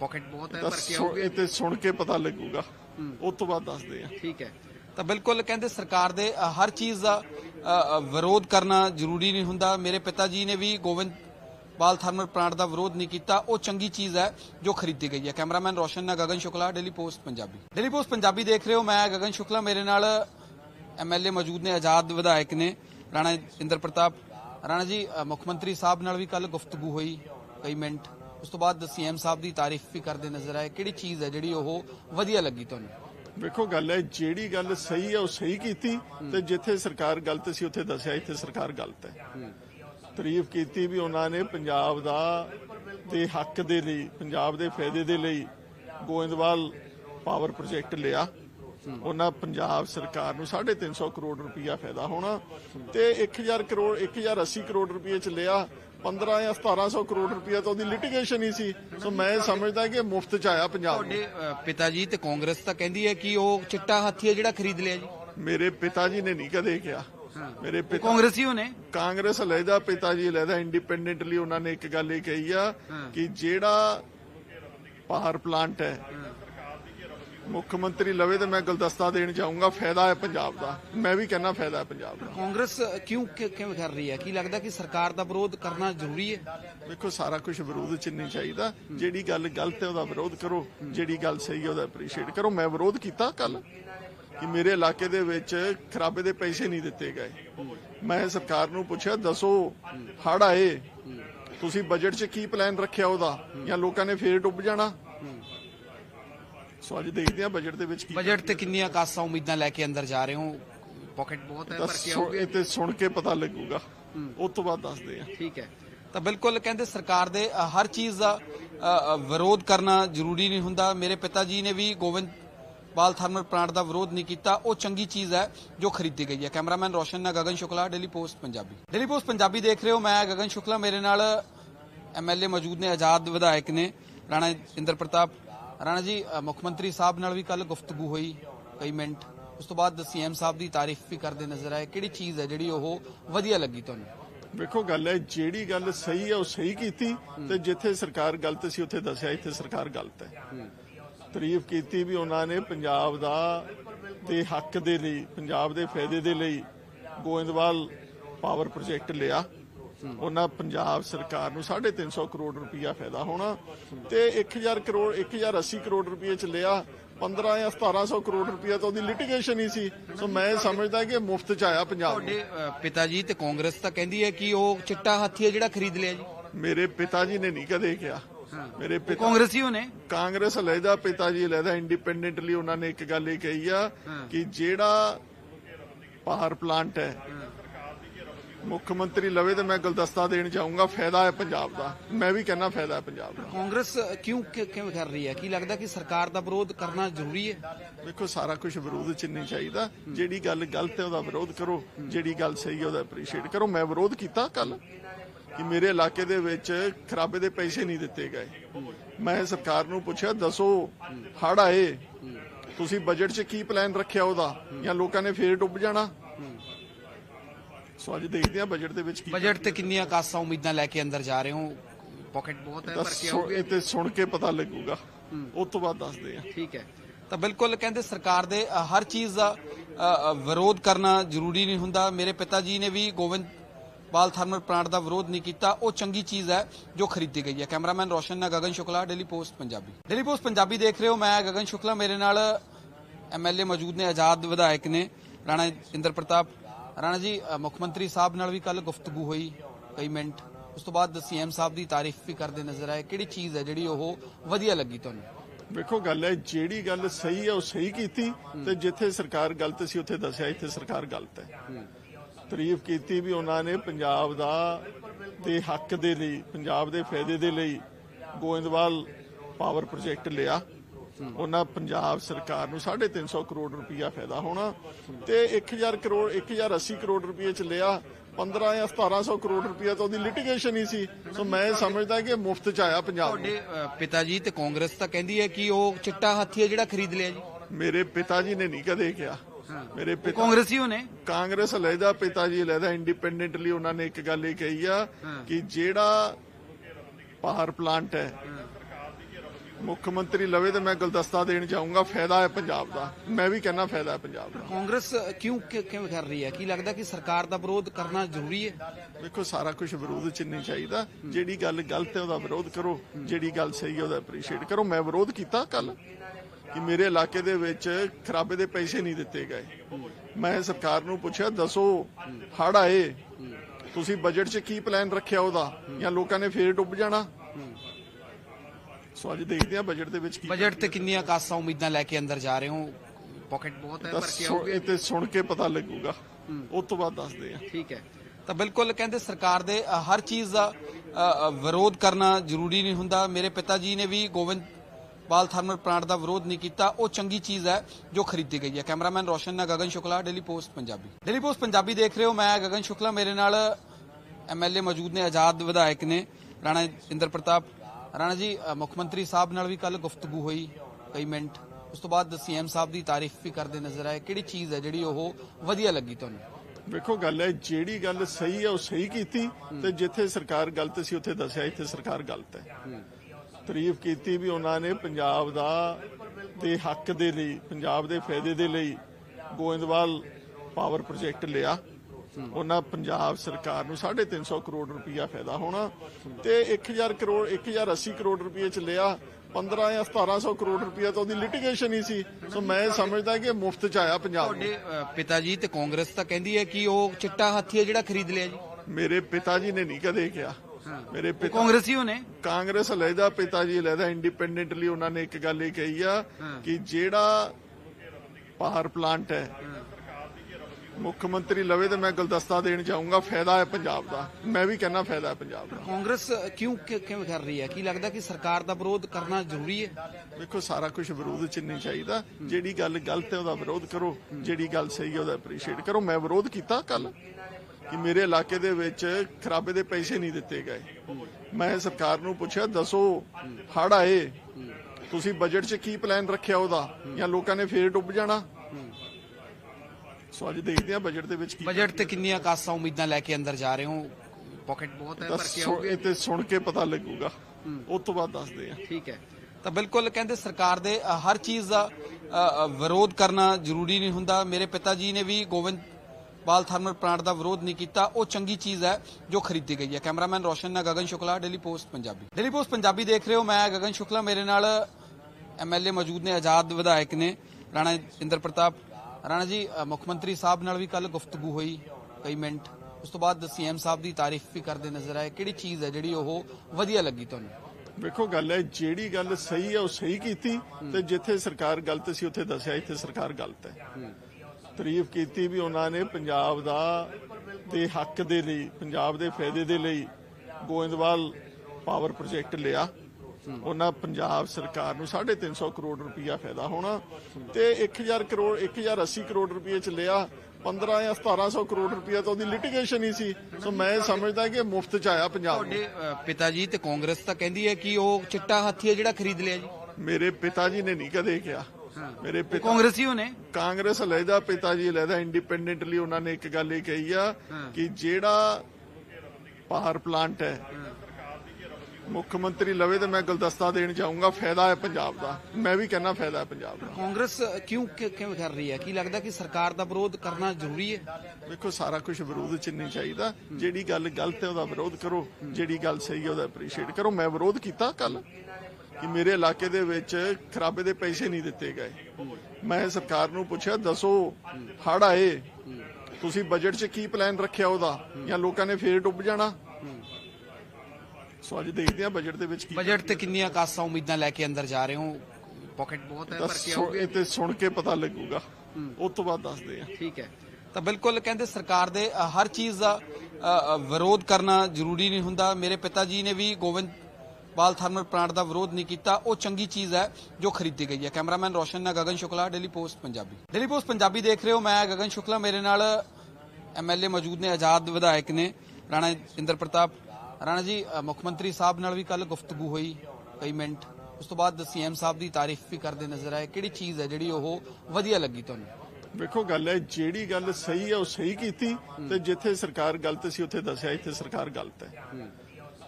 ਪਾਕਟ ਬਹੁਤ ਹੈ ਭਰ ਕੇ ਆਓਗੇ ਇਹ ਤੇ ਸੁਣ ਕੇ ਪਤਾ ਲੱਗੂਗਾ। ਉਸ ਤੋਂ ਬਾਅਦ ਦੱਸਦੇ ਹਾਂ। ਠੀਕ ਹੈ। ਤਾਂ ਬਿਲਕੁਲ ਕਹਿੰਦੇ ਸਰਕਾਰ ਦੇ ਹਰ ਚੀਜ਼ ਦਾ ਵਿਰੋਧ ਕਰਨਾ ਜ਼ਰੂਰੀ ਨਹੀਂ ਹੁੰਦਾ। ਮੇਰੇ ਪਿਤਾ ਜੀ ਨੇ ਵੀ ਗੋਬਿੰਦ ਪਾਲ ਥਰਮਲ ਪਲਾਂਟ ਦਾ ਵਿਰੋਧ ਨਹੀਂ ਕੀਤਾ ਉਹ ਚੰਗੀ ਚੀਜ਼ ਹੈ ਜੋ ਖਰੀਦੀ ਗਈ ਹੈ। ਕੈਮਰਾਮੈਨ ਰੋਸ਼ਨ ਨਾਲ Gagan Shukla Daily Post Punjabi. Daily Post Punjabi ਦੇਖ ਰਹੇ ਹੋ ਮੈਂ ਗਗਨ ਸ਼ੁਕਲਾ ਮੇਰੇ ਨਾਲ ਐਮਐਲਏ ਮੌਜੂਦ ਨੇ ਆਜ਼ਾਦ ਵਿਧਾਇਕ ਨੇ ਰਾਣਾ ਇੰਦਰ ਪ੍ਰਤਾਪ। ਰਾਣਾ ਜੀ ਮੁੱਖ ਮੰਤਰੀ ਸਾਹਿਬ ਨਾਲ ਵੀ ਕੱਲ ਗੁਫ਼ਤਗੂ ਹੋਈ ਕਈ ਮਿੰਟ ਉਸ ਤੋਂ ਬਾਅਦ ਸੀਐਮ ਸਾਹਿਬ ਦੀ ਤਾਰੀਫ ਵੀ ਕਰਦੇ ਨਜ਼ਰ ਆਏ। ਕਿਹੜੀ ਚੀਜ਼ ਹੈ ਜਿਹੜੀ ਉਹ ਵਧੀਆ ਲੱਗੀ ਤੁਹਾਨੂੰ? ਵੇਖੋ ਗੱਲ ਹੈ ਜਿਹੜੀ ਗੱਲ ਸਹੀ ਹੈ ਉਹ ਸਹੀ ਕੀਤੀ ਤੇ ਜਿੱਥੇ ਸਰਕਾਰ ਗਲਤ ਸੀ ਉੱਥੇ ਦੱਸਿਆ ਇੱਥੇ ਸਰਕਾਰ ਗਲਤ ਹੈ। ਤਾਰੀਫ ਕੀਤੀ ਵੀ ਉਹਨਾਂ ਨੇ ਪੰਜਾਬ ਦਾ ਦੇ ਹੱਕ ਦੇ ਲਈ ਪੰਜਾਬ ਦੇ ਫਾਇਦੇ ਦੇ ਲਈ ਗੋਇੰਦਵਾਲ ਪਾਵਰ ਪ੍ਰੋਜੈਕਟ ਲਿਆ। ਉਹਨਾਂ ਪੰਜਾਬ ਸਰਕਾਰ ਨੂੰ 350 ਕਰੋੜ ਰੁਪਇਆ ਫਾਇਦਾ ਹੋਣਾ ਤੇ 1000 ਕਰੋੜ 1080 ਕਰੋੜ ਰੁਪਏ ਚ ਲਿਆ। 15 ਜਾਂ 1700 ਕਰੋੜ ਰੁਪਇਆ ਤਾਂ ਉਹਦੀ ਲਿਟੀਗੇਸ਼ਨ ਹੀ ਸੀ। ਸੋ ਮੈਂ ਸਮਝਦਾ ਕਿ ਮੁਫਤ ਚ ਆਇਆ ਪੰਜਾਬ ਤੁਹਾਡੇ ਪਿਤਾ ਜੀ ਤੇ ਕਾਂਗਰਸ ਤਾਂ ਕਹਿੰਦੀ ਹੈ ਕਿ ਉਹ ਚਿੱਟਾ ਹਾਥੀ ਹੈ ਜਿਹੜਾ ਖਰੀਦ ਲਿਆ ਜੀ। ਮੇਰੇ ਪਿਤਾ ਜੀ ਨੇ ਨਹੀਂ ਕਦੇ ਕਿਹਾ। ਮੇਰੇ ਪਿਤਾ ਕਾਂਗਰਸੀ ਹੋਣੇ। ਕਾਂਗਰਸ ਲੈਦਾ ਪਿਤਾ ਜੀ ਲੈਦਾ ਇੰਡੀਪੈਂਡੈਂਟਲੀ ਉਹਨਾਂ ਨੇ ਇੱਕ ਗੱਲ ਹੀ ਕਹੀ ਆ ਕਿ ਜਿਹੜਾ ਪਾਵਰ ਪਲਾਂਟ ਹੈ ਮੁੱਖ ਮੰਤਰੀ ਲਵੇ ਤੇ ਮੈਂ ਗੁਲਦਸਤਾ ਦੇਣ ਜਾਊਂਗਾ ਫਾਇਦਾ ਹੈ ਪੰਜਾਬ ਦਾ। ਮੈਂ ਵੀ ਕਹਿੰਦਾ ਫਾਇਦਾ ਹੈ ਪੰਜਾਬ ਦਾ। ਕਾਂਗਰਸ ਕਿਉਂ ਕਿਵੇਂ ਕਰ ਰਹੀ ਹੈ? ਕੀ ਲੱਗਦਾ ਕਿ ਸਰਕਾਰ ਦਾ ਵਿਰੋਧ ਕਰਨਾ ਜ਼ਰੂਰੀ ਹੈ? ਵੇਖੋ ਸਾਰਾ ਕੁਝ ਵਿਰੋਧ ਚ ਨਹੀਂ ਚਾਹੀਦਾ। ਜਿਹੜੀ ਗੱਲ ਗਲਤ ਹੈ ਉਹਦਾ ਵਿਰੋਧ ਕਰੋ। ਜਿਹੜੀ ਗੱਲ ਸਹੀ ਹੈ ਉਹਦਾ ਅਪਰੀਸ਼ੀਏਟ ਕਰੋ। ਮੈਂ ਵਿਰੋਧ ਕੀਤਾ ਕੱਲ ਕਿ ਮੇਰੇ ਇਲਾਕੇ ਦੇ ਵਿੱਚ ਖਰਾਬੇ ਦੇ ਪੈਸੇ ਨਹੀਂ ਦਿੱਤੇ ਗਏ। ਮੈਂ ਸਰਕਾਰ ਨੂੰ ਪੁੱਛਿਆ ਦੱਸੋ ਹੜ ਆਏ ਤੁਸੀਂ ਬਜਟ 'ਚ ਕੀ ਪਲਾਨ ਰੱਖਿਆ ਉਹਦਾ? ਜਾਂ ਲੋਕਾਂ ਨੇ ਫੇਰ ਡੁੱਬ ਜਾਣਾ? ਸੋ ਅੱਜ ਦੇਖਦੇ ਹਾਂ ਬਜਟ ਦੇ ਵਿੱਚ ਕੀ ਬਜਟ ਤੇ ਕਿੰਨੀਆਂ ਕਾਸਾਂ ਉਮੀਦਾਂ ਲੈ ਕੇ ਅੰਦਰ ਜਾ ਰਹੇ ਹੋ? ਪਾਕਟ ਬਹੁਤ ਹੈ ਭਰ ਕੇ ਆਓਗੇ ਇਹ ਤੇ ਸੁਣ ਕੇ ਪਤਾ ਲੱਗੂਗਾ। ਉਸ ਤੋਂ ਬਾਅਦ ਦੱਸਦੇ ਹਾਂ। ਠੀਕ ਹੈ। ਤਾਂ ਬਿਲਕੁਲ ਕਹਿੰਦੇ ਸਰਕਾਰ ਦੇ ਹਰ ਚੀਜ਼ ਦਾ ਵਿਰੋਧ ਕਰਨਾ ਜ਼ਰੂਰੀ ਨਹੀਂ ਹੁੰਦਾ। ਮੇਰੇ ਪਿਤਾ ਜੀ ਨੇ ਵੀ ਗੋਬਿੰਦ ਬਾਲ ਥਰਮਲ ਪਲਾਂਟ ਦਾ ਵਿਰੋਧ ਨਹੀਂ ਕੀਤਾ। ਉਹ ਚੰਗੀ ਚੀਜ਼ ਹੈ ਜੋ ਖਰੀਦੀ ਗਈ ਹੈ। ਕੈਮਰਾਮੈਨ ਰੋਸ਼ਨ ਨਾਲ Gagan Shukla Daily Post Punjabi. Daily Post Punjabi ਦੇਖ ਰਹੇ ਹੋ। ਮੈਂ ਗਗਨ ਸ਼ੁਕਲਾ। ਮੇਰੇ ਨਾਲ ਐਮਐਲਏ ਮੌਜੂਦ ਨੇ ਆਜ਼ਾਦ ਵਿਧਾਇਕ ਨੇ ਰਾਣਾ ਇੰਦਰ ਪ੍ਰਤਾਪ। ਰਾਣਾ ਜੀ ਮੁੱਖ ਮੰਤਰੀ ਸਾਹਿਬ ਨਾਲ ਵੀ ਕੱਲ ਗੁਫ਼ਤਗੂ ਹੋਈ ਕਈ ਮਿੰਟ ਉਸ ਤੋਂ ਬਾਅਦ ਸੀਐਮ ਸਾਹਿਬ ਦੀ ਤਾਰੀਫ ਵੀ ਕਰਦੇ ਨਜ਼ਰ ਆਏ। ਕਿਹੜੀ ਚੀਜ਼ ਹੈ ਜਿਹੜੀ ਉਹ ਵਧੀਆ ਲੱਗੀ ਤੁਹਾਨੂੰ? ਵੇਖੋ ਗੱਲ ਹੈ ਜਿਹੜੀ ਗੱਲ ਸਹੀ ਹੈ ਉਹ ਸਹੀ ਕੀਤੀ ਤੇ ਜਿੱਥੇ ਸਰਕਾਰ ਗਲਤ ਸੀ ਉੱਥੇ ਦੱਸਿਆ ਇੱਥੇ ਸਰਕਾਰ ਗਲਤ ਹੈ। ਤਾਰੀਫ ਕੀਤੀ ਵੀ ਉਹਨਾਂ ਨੇ ਪੰਜਾਬ ਦਾ ਦੇ ਹੱਕ ਦੇ ਲਈ ਪੰਜਾਬ ਦੇ ਫਾਇਦੇ ਦੇ ਲਈ ਗੋਇੰਦਵਾਲ ਪਾਵਰ ਪ੍ਰੋਜੈਕਟ ਲਿਆ। ਉਹਨਾਂ ਪੰਜਾਬ ਸਰਕਾਰ ਨੂੰ 350 ਕਰੋੜ ਰੁਪਇਆ ਫਾਇਦਾ ਹੋਣਾ ਤੇ 1000 ਕਰੋੜ 1080 ਕਰੋੜ ਰੁਪਏ ਚ ਲਿਆ। 15 ਜਾਂ 1700 ਕਰੋੜ ਰੁਪਇਆ ਤਾਂ ਉਹਦੀ ਲਿਟੀਗੇਸ਼ਨ ਹੀ ਸੀ। ਸੋ ਮੈਂ ਸਮਝਦਾ ਕਿ ਮੁਫਤ ਚ ਆਇਆ ਪੰਜਾਬ ਤੁਹਾਡੇ ਪਿਤਾ ਜੀ ਤੇ ਕਾਂਗਰਸ ਤਾਂ ਕਹਿੰਦੀ ਹੈ ਕਿ ਉਹ ਚਿੱਟਾ ਹਾਥੀ ਹੈ ਜਿਹੜਾ ਖਰੀਦ ਲਿਆ ਜੀ। ਮੇਰੇ ਪਿਤਾ ਜੀ ਨੇ ਨਹੀਂ ਕਦੇ ਕਿਹਾ। ਮੇਰੇ ਪਿਤਾ ਕਾਂਗਰਸੀ ਹੋਣੇ? ਕਾਂਗਰਸ ਲੈਦਾ ਪਿਤਾ ਜੀ ਲੈਦਾ ਇੰਡੀਪੈਂਡੈਂਟਲੀ ਉਹਨਾਂ ਨੇ ਇੱਕ ਗੱਲ ਹੀ ਕਹੀ ਆ ਕਿ ਜਿਹੜਾ ਪਾਵਰ ਪਲਾਂਟ ਹੈ ਮੁੱਖ ਮੰਤਰੀ ਲਵੇ ਤੇ ਮੈਂ ਗੁਲਦਸਤਾ ਦੇਣ ਜਾਊਂਗਾ ਫਾਇਦਾ ਹੈ ਪੰਜਾਬ ਦਾ। ਮੈਂ ਵੀ ਕਹਿੰਦਾ ਫਾਇਦਾ ਹੈ ਪੰਜਾਬ ਦਾ। ਕਾਂਗਰਸ ਕਿਉਂ ਕਿ- ਕਿਵੇਂ ਕਰ ਰਹੀ ਹੈ? ਕੀ ਲੱਗਦਾ ਕਿ ਸਰਕਾਰ ਦਾ ਵਿਰੋਧ ਕਰਨਾ ਜ਼ਰੂਰੀ ਹੈ? ਵੇਖੋ ਸਾਰਾ ਕੁਝ ਵਿਰੋਧ ਚ ਨਹੀਂ ਚਾਹੀਦਾ। ਜਿਹੜੀ ਗੱਲ ਗਲਤ ਹੈ ਉਹਦਾ ਵਿਰੋਧ ਕਰੋ। ਜਿਹੜੀ ਗੱਲ ਸਹੀ ਹੈ ਉਹਦਾ ਅਪਰੀਸ਼ੀਏਟ ਕਰੋ। ਮੈਂ ਵਿਰੋਧ ਕੀਤਾ ਕੱਲ ਕਿ ਮੇਰੇ ਇਲਾਕੇ ਦੇ ਵਿੱਚ ਖਰਾਬੇ ਦੇ ਪੈਸੇ ਨਹੀਂ ਦਿੱਤੇ ਗਏ। ਮੈਂ ਸਰਕਾਰ ਨੂੰ ਪੁੱਛਿਆ ਦੱਸੋ ਹੜ ਆਏ ਤੁਸੀਂ ਬਜਟ 'ਚ ਕੀ ਪਲਾਨ ਰੱਖਿਆ ਉਹਦਾ? ਜਾਂ ਲੋਕਾਂ ਨੇ ਫੇਰ ਡੁੱਬ ਜਾਣਾ? ਸੋ ਅੱਜ ਦੇਖਦੇ ਹਾਂ ਬਜਟ ਦੇ ਵਿੱਚ ਕੀ ਬਜਟ ਤੇ ਕਿੰਨੀਆਂ ਕਾਸਾਂ ਉਮੀਦਾਂ ਲੈ ਕੇ ਅੰਦਰ ਜਾ ਰਹੇ ਹੋ? ਪਾਕਟ ਬਹੁਤ ਹੈ ਭਰ ਕੇ ਇਹ ਤੇ ਸੁਣ ਕੇ ਪਤਾ ਲੱਗੂਗਾ। ਉਸ ਤੋਂ ਬਾਅਦ ਦੱਸਦੇ ਹਾਂ। ਠੀਕ ਹੈ। ਤਾਂ ਬਿਲਕੁਲ ਕਹਿੰਦੇ ਸਰਕਾਰ ਦੇ ਹਰ ਚੀਜ਼ ਦਾ ਵਿਰੋਧ ਕਰਨਾ ਜ਼ਰੂਰੀ ਨਹੀਂ ਹੁੰਦਾ। ਮੇਰੇ ਪਿਤਾ ਜੀ ਨੇ ਵੀ ਗੋਬਿੰਦ ਬਾਲ ਥਰਮਲ ਪਲਾਂਟ ਦਾ ਵਿਰੋਧ ਨਹੀਂ ਕੀਤਾ ਉਹ ਚੰਗੀ ਚੀਜ਼ ਹੈ ਜੋ ਖਰੀਦੀ ਗਈ ਹੈ। ਕੈਮਰਾਮੈਨ ਰੋਸ਼ਨ ਨਾਲ Gagan Shukla Daily Post Punjabi. Daily Post Punjabi ਦੇਖ ਰਹੇ ਹੋ ਮੈਂ ਗਗਨ ਸ਼ੁਕਲਾ ਮੇਰੇ ਨਾਲ ਐਮਐਲਏ ਮੌਜੂਦ ਨੇ ਆਜ਼ਾਦ ਵਿਧਾਇਕ ਨੇ ਰਾਣਾ ਇੰਦਰ ਪ੍ਰਤਾਪ। ਰਾਣਾ ਜੀ ਮੁੱਖ ਮੰਤਰੀ ਸਾਹਿਬ ਨਾਲ ਵੀ ਕੱਲ ਗੁਫ਼ਤਗੂ ਹੋਈ ਕਈ ਮਿੰਟ ਉਸ ਤੋਂ ਬਾਅਦ ਸੀਐਮ ਸਾਹਿਬ ਦੀ ਤਾਰੀਫ ਵੀ ਕਰਦੇ ਨਜ਼ਰ ਆਏ। ਕਿਹੜੀ ਚੀਜ਼ ਹੈ ਜਿਹੜੀ ਉਹ ਵਧੀਆ ਲੱਗੀ ਤੁਹਾਨੂੰ? ਵੇਖੋ ਗੱਲ ਹੈ ਜਿਹੜੀ ਗੱਲ ਸਹੀ ਹੈ ਉਹ ਸਹੀ ਕੀਤੀ ਤੇ ਜਿੱਥੇ ਸਰਕਾਰ ਗਲਤ ਸੀ ਉੱਥੇ ਦੱਸਿਆ ਇੱਥੇ ਸਰਕਾਰ ਗਲਤ ਹੈ। ਤਾਰੀਫ ਕੀਤੀ ਵੀ ਉਹਨਾਂ ਨੇ ਪੰਜਾਬ ਦਾ ਦੇ ਹੱਕ ਦੇ ਲਈ ਪੰਜਾਬ ਦੇ ਫਾਇਦੇ ਦੇ ਲਈ ਗੋਇੰਦਵਾਲ ਪਾਵਰ ਪ੍ਰੋਜੈਕਟ ਲਿਆ। ਉਹਨਾਂ ਪੰਜਾਬ ਸਰਕਾਰ ਨੂੰ 350 ਕਰੋੜ ਰੁਪਇਆ ਫਾਇਦਾ ਹੋਣਾ ਤੇ 1000 ਕਰੋੜ 1080 ਕਰੋੜ ਰੁਪਏ ਚ ਲਿਆ। 15 ਜਾਂ 1700 ਕਰੋੜ ਰੁਪਇਆ ਤਾਂ ਉਹਦੀ ਲਿਟੀਗੇਸ਼ਨ ਹੀ ਸੀ। ਸੋ ਮੈਂ ਸਮਝਦਾ ਕਿ ਮੁਫਤ ਚ ਆਇਆ ਪੰਜਾਬ ਨੂੰ। ਤੁਹਾਡੇ ਪਿਤਾ ਜੀ ਤੇ ਕਾਂਗਰਸ ਤਾਂ ਕਹਿੰਦੀ ਹੈ ਕਿ ਉਹ ਚਿੱਟਾ ਹਾਥੀ ਹੈ ਜਿਹੜਾ ਖਰੀਦ ਲਿਆ ਜੀ। ਮੇਰੇ ਪਿਤਾ ਜੀ ਨੇ ਨਹੀਂ ਕਦੇ ਕਿਹਾ। ਮੇਰੇ ਪਿਤਾ ਕਾਂਗਰਸੀ ਹੋਣੇ। ਕਾਂਗਰਸ ਲੈਦਾ ਪਿਤਾ ਜੀ ਲੈਦਾ ਇੰਡੀਪੈਂਡੈਂਟਲੀ ਉਹਨਾਂ ਨੇ ਇੱਕ ਗੱਲ ਹੀ ਕਹੀ ਆ ਕਿ ਜਿਹੜਾ ਪਾਵਰ ਪਲਾਂਟ ਹੈ ਮੁੱਖ ਮੰਤਰੀ ਲਵੇ ਤੇ ਮੈਂ ਗੁਲਦਸਤਾ ਦੇਣ ਜਾਊਂਗਾ ਫਾਇਦਾ ਹੈ ਪੰਜਾਬ ਦਾ। ਮੈਂ ਵੀ ਕਹਿੰਦਾ ਫਾਇਦਾ ਹੈ ਪੰਜਾਬ ਦਾ। ਕਾਂਗਰਸ ਕਿਉਂ ਕਿਵੇਂ ਕਰ ਰਹੀ ਹੈ? ਕੀ ਲੱਗਦਾ ਕਿ ਸਰਕਾਰ ਦਾ ਵਿਰੋਧ ਕਰਨਾ ਜ਼ਰੂਰੀ ਹੈ? ਵੇਖੋ ਸਾਰਾ ਕੁਝ ਵਿਰੋਧ ਚ ਨਹੀਂ ਚਾਹੀਦਾ। ਜਿਹੜੀ ਗੱਲ ਗਲਤ ਹੈ ਉਹਦਾ ਵਿਰੋਧ ਕਰੋ। ਜਿਹੜੀ ਗੱਲ ਸਹੀ ਹੈ ਉਹਦਾ ਅਪਰੀਸ਼ੀਏਟ ਕਰੋ। ਮੈਂ ਵਿਰੋਧ ਕੀਤਾ ਕੱਲ ਕਿ ਮੇਰੇ ਇਲਾਕੇ ਦੇ ਵਿੱਚ ਖਰਾਬੇ ਦੇ ਪੈਸੇ ਨਹੀਂ ਦਿੱਤੇ ਗਏ। ਮੈਂ ਸਰਕਾਰ ਨੂੰ ਪੁੱਛਿਆ ਦੱਸੋ ਹੜ ਆਏ ਤੁਸੀਂ ਬਜਟ 'ਚ ਕੀ ਪਲਾਨ ਰੱਖਿਆ ਉਹਦਾ? ਜਾਂ ਲੋਕਾਂ ਨੇ ਫੇਰ ਡੁੱਬ ਜਾਣਾ? ਸੋ ਅੱਜ ਦੇਖਦੇ ਹਾਂ ਬਜਟ ਦੇ ਵਿੱਚ ਕੀ ਬਜਟ ਤੇ ਕਿੰਨੀਆਂ ਕਾਸਾਂ ਉਮੀਦਾਂ ਲੈ ਕੇ ਅੰਦਰ ਜਾ ਰਹੇ ਹੋ? ਪਾਕਟ ਬਹੁਤ ਹੈ ਭਰ ਕੇ ਇਹ ਤੇ ਸੁਣ ਕੇ ਪਤਾ ਲੱਗੂਗਾ। ਉਸ ਤੋਂ ਬਾਅਦ ਦੱਸਦੇ ਹਾਂ। ਠੀਕ ਹੈ। ਤਾਂ ਬਿਲਕੁਲ ਕਹਿੰਦੇ ਸਰਕਾਰ ਦੇ ਹਰ ਚੀਜ਼ ਦਾ ਵਿਰੋਧ ਕਰਨਾ ਜ਼ਰੂਰੀ ਨਹੀਂ ਹੁੰਦਾ। ਮੇਰੇ ਪਿਤਾ ਜੀ ਨੇ ਵੀ ਗੋਬਿੰਦ ਬਾਲ ਥਰਮਲ ਪਲਾਂਟ ਦਾ ਵਿਰੋਧ ਨਹੀਂ ਕੀਤਾ, ਉਹ ਚੰਗੀ ਚੀਜ਼ ਹੈ ਜੋ ਖਰੀਦੀ ਗਈ ਹੈ। ਕੈਮਰਾਮੈਨ ਰੋਸ਼ਨ ਨਾਲ Gagan Shukla Daily Post Punjabi. Daily Post Punjabi ਦੇਖ ਰਹੇ ਹੋ, ਮੈਂ ਗਗਨ ਸ਼ੁਕਲਾ, ਮੇਰੇ ਨਾਲ ਐਮਐਲਏ ਮੌਜੂਦ ਨੇ, ਆਜ਼ਾਦ ਵਿਧਾਇਕ ਨੇ, ਰਾਣਾ ਇੰਦਰ ਪ੍ਰਤਾਪ। ਰਾਣਾ ਜੀ ਮੁੱਖ ਮੰਤਰੀ ਸਾਹਿਬ ਨਾਲ ਵੀ ਕੱਲ ਗੁਫ਼ਤਗੂ ਹੋਈ ਕਈ ਮਿੰਟ ਉਸ ਤੋਂ ਬਾਅਦ ਸੀਐਮ ਸਾਹਿਬ ਦੀ ਤਾਰੀਫ ਵੀ ਕਰਦੇ ਨਜ਼ਰ ਆਏ। ਕਿਹੜੀ ਚੀਜ਼ ਹੈ ਜਿਹੜੀ ਉਹ ਵਧੀਆ ਲੱਗੀ ਤੁਹਾਨੂੰ? ਵੇਖੋ, ਗੱਲ ਹੈ ਜਿਹੜੀ ਗੱਲ ਸਹੀ ਹੈ, ਉਹ ਸਹੀ ਕੀਤੀ ਤੇ ਜਿੱਥੇ ਸਰਕਾਰ ਗਲਤ ਸੀ, ਉੱਥੇ ਦੱਸਿਆ ਇੱਥੇ ਸਰਕਾਰ ਗਲਤ ਹੈ। ਤਾਰੀਫ ਕੀਤੀ ਵੀ ਉਹਨਾਂ ਨੇ ਪੰਜਾਬ ਦਾ ਦੇ ਹੱਕ ਦੇ ਲਈ ਪੰਜਾਬ ਦੇ ਫਾਇਦੇ ਦੇ ਲਈ ਗੋਇੰਦਵਾਲ ਪਾਵਰ ਪ੍ਰੋਜੈਕਟ ਲਿਆ। ਉਹਨਾਂ ਪੰਜਾਬ ਸਰਕਾਰ ਨੂੰ 350 ਕਰੋੜ ਰੁਪਇਆ ਫਾਇਦਾ ਹੋਣਾ ਤੇ 1000 ਕਰੋੜ 1080 ਕਰੋੜ ਰੁਪਏ ਚ ਲਿਆ। 15 ਜਾਂ 1700 ਕਰੋੜ ਰੁਪਇਆ ਤਾਂ ਉਹਦੀ ਲਿਟੀਗੇਸ਼ਨ ਹੀ ਸੀ। ਸੋ ਮੈਂ ਸਮਝਦਾ ਕਿ ਮੁਫਤ ਚ ਆਇਆ ਪੰਜਾਬ ਤੁਹਾਡੇ ਪਿਤਾ ਜੀ ਤੇ ਕਾਂਗਰਸ ਤਾਂ ਕਹਿੰਦੀ ਹੈ ਕਿ ਉਹ ਚਿੱਟਾ ਹਾਥੀ ਹੈ ਜਿਹੜਾ ਖਰੀਦ ਲਿਆ ਜੀ। ਮੇਰੇ ਪਿਤਾ ਜੀ ਨੇ ਨਹੀਂ ਕਦੇ ਕਿਹਾ। ਮੇਰੇ ਪਿਤਾ ਕਾਂਗਰਸੀ ਹੋਣੇ ਕਾਂਗਰਸ ਅਲੱਗਾ ਪਿਤਾ ਜੀ ਅਲੱਗਾ ਇੰਡੀਪੈਂਡੈਂਟਲੀ ਉਹਨਾਂ ਨੇ ਇੱਕ ਗੱਲ ਇਹ ਕਹੀ ਆ ਕਿ ਜਿਹੜਾ ਪਾਵਰ ਪਲਾਂਟ ਹੈ ਮੁੱਖ ਮੰਤਰੀ ਲਵੇ ਤੇ ਮੈਂ ਗੁਲਦਸਤਾ ਦੇਣ ਜਾਊਂਗਾ ਫਾਇਦਾ ਹੈ ਪੰਜਾਬ ਦਾ। ਮੈਂ ਵੀ ਕਹਿੰਦਾ ਫਾਇਦਾ ਹੈ ਪੰਜਾਬ ਦਾ। ਕਾਂਗਰਸ ਕਿਉਂ ਕਿ- ਕਿਵੇਂ ਕਰ ਰਹੀ ਹੈ? ਕੀ ਲੱਗਦਾ ਕਿ ਸਰਕਾਰ ਦਾ ਵਿਰੋਧ ਕਰਨਾ ਜ਼ਰੂਰੀ ਹੈ? ਵੇਖੋ ਸਾਰਾ ਕੁਝ ਵਿਰੋਧ ਚ ਨਹੀਂ ਚਾਹੀਦਾ। ਜਿਹੜੀ ਗੱਲ ਗਲਤ ਹੈ ਉਹਦਾ ਵਿਰੋਧ ਕਰੋ। ਜਿਹੜੀ ਗੱਲ ਸਹੀ ਹੈ ਉਹਦਾ ਅਪਰੀਸ਼ੀਏਟ ਕਰੋ। ਮੈਂ ਵਿਰੋਧ ਕੀਤਾ ਕੱਲ ਕਿ ਮੇਰੇ ਇਲਾਕੇ ਦੇ ਵਿੱਚ ਖਰਾਬੇ ਦੇ ਪੈਸੇ ਨਹੀਂ ਦਿੱਤੇ ਗਏ। ਮੈਂ ਸਰਕਾਰ ਨੂੰ ਪੁੱਛਿਆ ਦੱਸੋ ਹੜ ਆਏ ਤੁਸੀਂ ਬਜਟ 'ਚ ਕੀ ਪਲਾਨ ਰੱਖਿਆ ਉਹਦਾ? ਜਾਂ ਲੋਕਾਂ ਨੇ ਫੇਰ ਡੁੱਬ ਜਾਣਾ? ਸੋ ਅੱਜ ਦੇਖਦੇ ਹਾਂ ਬਜਟ ਦੇ ਵਿੱਚ ਕੀ ਬਜਟ ਤੇ ਕਿੰਨੀਆਂ ਕਾਸਾਂ ਉਮੀਦਾਂ ਲੈ ਕੇ ਅੰਦਰ ਜਾ ਰਹੇ ਹੋ? ਪਾਕਟ ਬਹੁਤ ਹੈ ਭਰ ਕੇ ਇਹ ਤੇ ਸੁਣ ਕੇ ਪਤਾ ਲੱਗੂਗਾ। ਉਸ ਤੋਂ ਬਾਅਦ ਦੱਸਦੇ ਹਾਂ। ਠੀਕ ਹੈ। ਤਾਂ ਬਿਲਕੁਲ ਕਹਿੰਦੇ ਸਰਕਾਰ ਦੇ ਹਰ ਚੀਜ਼ ਦਾ ਵਿਰੋਧ ਕਰਨਾ ਜ਼ਰੂਰੀ ਨਹੀਂ ਹੁੰਦਾ। ਮੇਰੇ ਪਿਤਾ ਜੀ ਨੇ ਵੀ ਗੋਬਿੰਦ ਬਾਲ ਥਰਮਲ ਪਲਾਂਟ ਦਾ ਵਿਰੋਧ ਨਹੀਂ ਕੀਤਾ। ਉਹ ਚੰਗੀ ਚੀਜ਼ ਹੈ ਜੋ ਖਰੀਦੀ ਗਈ ਹੈ। ਕੈਮਰਾਮੈਨ ਰੋਸ਼ਨ ਨਾਲ Gagan Shukla Daily Post Punjabi. Daily Post Punjabi ਦੇਖ ਰਹੇ ਹੋ। ਮੈਂ ਗਗਨ ਸ਼ੁਕਲਾ। ਮੇਰੇ ਨਾਲ ਐਮਐਲਏ ਮੌਜੂਦ ਨੇ, ਆਜ਼ਾਦ ਵਿਧਾਇਕ ਨੇ, ਰਾਣਾ ਇੰਦਰ ਪ੍ਰਤਾਪ। ਰਾਣਾ ਜੀ ਮੁੱਖ ਮੰਤਰੀ ਸਾਹਿਬ ਨਾਲ ਵੀ ਕੱਲ ਗੁਫ਼ਤਗੂ ਹੋਈ ਕਈ ਮਿੰਟ ਉਸ ਤੋਂ ਬਾਅਦ ਸੀਐਮ ਸਾਹਿਬ ਦੀ ਤਾਰੀਫ ਵੀ ਕਰਦੇ ਨਜ਼ਰ ਆਏ। ਕਿਹੜੀ ਚੀਜ਼ ਹੈ ਜਿਹੜੀ ਉਹ ਵਧੀਆ ਲੱਗੀ ਤੁਹਾਨੂੰ? ਵੇਖੋ, ਗੱਲ ਹੈ ਜਿਹੜੀ ਗੱਲ ਸਹੀ ਹੈ, ਉਹ ਸਹੀ ਕੀਤੀ ਤੇ ਜਿੱਥੇ ਸਰਕਾਰ ਗਲਤ ਸੀ, ਉੱਥੇ ਦੱਸਿਆ ਇੱਥੇ ਸਰਕਾਰ ਗਲਤ ਹੈ। ਤਾਰੀਫ ਕੀਤੀ ਵੀ ਉਹਨਾਂ ਨੇ ਪੰਜਾਬ ਦਾ ਦੇ ਹੱਕ ਦੇ ਲਈ ਪੰਜਾਬ ਦੇ ਫਾਇਦੇ ਦੇ ਲਈ ਗੋਇੰਦਵਾਲ ਪਾਵਰ ਪ੍ਰੋਜੈਕਟ ਲਿਆ। ਉਹਨਾਂ ਪੰਜਾਬ ਸਰਕਾਰ ਨੂੰ 350 ਕਰੋੜ ਰੁਪਇਆ ਫਾਇਦਾ ਹੋਣਾ ਤੇ 1000 ਕਰੋੜ 1080 ਕਰੋੜ ਰੁਪਏ ਚ ਲਿਆ। 15 ਜਾਂ 1700 ਕਰੋੜ ਰੁਪਇਆ ਤਾਂ ਉਹਦੀ ਲਿਟੀਗੇਸ਼ਨ ਹੀ ਸੀ। ਸੋ ਮੈਂ ਸਮਝਦਾ ਕਿ ਮੁਫਤ ਚ ਆਇਆ ਪੰਜਾਬ ਤੁਹਾਡੇ ਪਿਤਾ ਜੀ ਤੇ ਕਾਂਗਰਸ ਤਾਂ ਕਹਿੰਦੀ ਹੈ ਕਿ ਉਹ ਚਿੱਟਾ ਹਾਥੀ ਹੈ ਜਿਹੜਾ ਖਰੀਦ ਲਿਆ ਜੀ। ਮੇਰੇ ਪਿਤਾ ਜੀ ਨੇ ਨਹੀਂ ਕਦੇ ਕਿਹਾ। ਮੇਰੇ ਪਿਤਾ ਕਾਂਗਰਸੀ ਹੋਣੇ ਕਾਂਗਰਸ ਅਲੱਗਾ ਪਿਤਾ ਜੀ ਅਲੱਗਾ ਇੰਡੀਪੈਂਡੈਂਟਲੀ ਉਹਨਾਂ ਨੇ ਇੱਕ ਗੱਲ ਇਹ ਕਹੀ ਆ ਕਿ ਜਿਹੜਾ ਪਾਵਰ ਪਲਾਂਟ ਹੈ ਮੁੱਖ ਮੰਤਰੀ ਲਵੇ ਤੇ ਮੈਂ ਗੁਲਦਸਤਾ ਦੇਣ ਜਾਊਂਗਾ ਫਾਇਦਾ ਹੈ ਪੰਜਾਬ ਦਾ। ਮੈਂ ਵੀ ਕਹਿੰਦਾ ਫਾਇਦਾ ਹੈ ਪੰਜਾਬ ਦਾ। ਕਾਂਗਰਸ ਕਿਉਂ ਕਿ- ਕਿਵੇਂ ਕਰ ਰਹੀ ਹੈ? ਕੀ ਲੱਗਦਾ ਕਿ ਸਰਕਾਰ ਦਾ ਵਿਰੋਧ ਕਰਨਾ ਜ਼ਰੂਰੀ ਹੈ? ਵੇਖੋ ਸਾਰਾ ਕੁਝ ਵਿਰੋਧ ਚ ਨਹੀਂ ਚਾਹੀਦਾ। ਜਿਹੜੀ ਗੱਲ ਗਲਤ ਹੈ ਉਹਦਾ ਵਿਰੋਧ ਕਰੋ। ਜਿਹੜੀ ਗੱਲ ਸਹੀ ਹੈ ਉਹਦਾ ਅਪਰੀਸ਼ੀਏਟ ਕਰੋ। ਮੈਂ ਵਿਰੋਧ ਕੀਤਾ ਕੱਲ ਕਿ ਮੇਰੇ ਇਲਾਕੇ ਦੇ ਵਿੱਚ ਖਰਾਬੇ ਦੇ ਪੈਸੇ ਨਹੀਂ ਦਿੱਤੇ ਗਏ। ਮੈਂ ਸਰਕਾਰ ਨੂੰ ਪੁੱਛਿਆ ਦੱਸੋ ਹੜ ਆਏ ਤੁਸੀਂ ਬਜਟ 'ਚ ਕੀ ਪਲਾਨ ਰੱਖਿਆ ਉਹਦਾ? ਜਾਂ ਲੋਕਾਂ ਨੇ ਫੇਰ ਡੁੱਬ ਜਾਣਾ? ਸੋ ਅੱਜ ਦੇਖਦੇ ਹਾਂ ਬਜਟ ਦੇ ਵਿੱਚ ਕੀ ਬਜਟ ਤੇ ਕਿੰਨੀਆਂ ਕਾਸਾਂ ਉਮੀਦਾਂ ਲੈ ਕੇ ਅੰਦਰ ਜਾ ਰਹੇ ਹੋ? ਪਾਕਟ ਬਹੁਤ ਹੈ ਭਰ ਕੇ ਆਓਗੇ ਇਹ ਤੇ ਸੁਣ ਕੇ ਪਤਾ ਲੱਗੂਗਾ। ਉਸ ਤੋਂ ਬਾਅਦ ਦੱਸਦੇ ਹਾਂ। ਠੀਕ ਹੈ। ਤਾਂ ਬਿਲਕੁਲ ਕਹਿੰਦੇ ਸਰਕਾਰ ਦੇ ਹਰ ਚੀਜ਼ ਦਾ ਵਿਰੋਧ ਕਰਨਾ ਜ਼ਰੂਰੀ ਨਹੀਂ ਹੁੰਦਾ। ਮੇਰੇ ਪਿਤਾ ਜੀ ਨੇ ਵੀ ਗੋਬਿੰਦ ਬਾਲ ਥਰਮਲ ਪਲਾਂਟ ਦਾ ਵਿਰੋਧ ਨਹੀਂ ਕੀਤਾ। ਉਹ ਚੰਗੀ ਚੀਜ਼ ਹੈ ਜੋ ਖਰੀਦੀ ਗਈ ਹੈ। ਕੈਮਰਾਮੈਨ ਰੋਸ਼ਨ ਨਾਲ Gagan Shukla Daily Post Punjabi. Daily Post Punjabi ਦੇਖ ਰਹੇ ਹੋ। ਮੈਂ ਗਗਨ ਸ਼ੁਕਲਾ। ਮੇਰੇ ਨਾਲ ਐਮਐਲਏ ਮੌਜੂਦ ਨੇ ਆਜ਼ਾਦ ਵਿਧਾਇਕ ਨੇ ਰਾਣਾ ਇੰਦਰ ਪ੍ਰਤਾਪ। ਰਾਣਾ ਜੀ ਮੁੱਖ ਮੰਤਰੀ ਸਾਹਿਬ ਨਾਲ ਵੀ ਕੱਲ ਗੁਫ਼ਤਗੂ ਹੋਈ ਕਈ ਮਿੰਟ। ਉਸ ਤੋਂ ਬਾਅਦ ਸੀਐਮ ਸਾਹਿਬ ਦੀ ਤਾਰੀਫ ਵੀ ਕਰਦੇ ਨਜ਼ਰ ਆਏ। ਕਿਹੜੀ ਚੀਜ਼ ਹੈ ਜਿਹੜੀ ਉਹ ਵਧੀਆ ਲੱਗੀ ਤੁਹਾਨੂੰ? ਵੇਖੋ ਗੱਲ ਹੈ ਜਿਹੜੀ ਗੱਲ ਸਹੀ ਹੈ ਉਹ ਸਹੀ ਕੀਤੀ ਤੇ ਜਿੱਥੇ ਸਰਕਾਰ ਗਲਤ ਸੀ ਉੱਥੇ ਦੱਸਿਆ ਇੱਥੇ ਸਰਕਾਰ ਗਲਤ ਹੈ।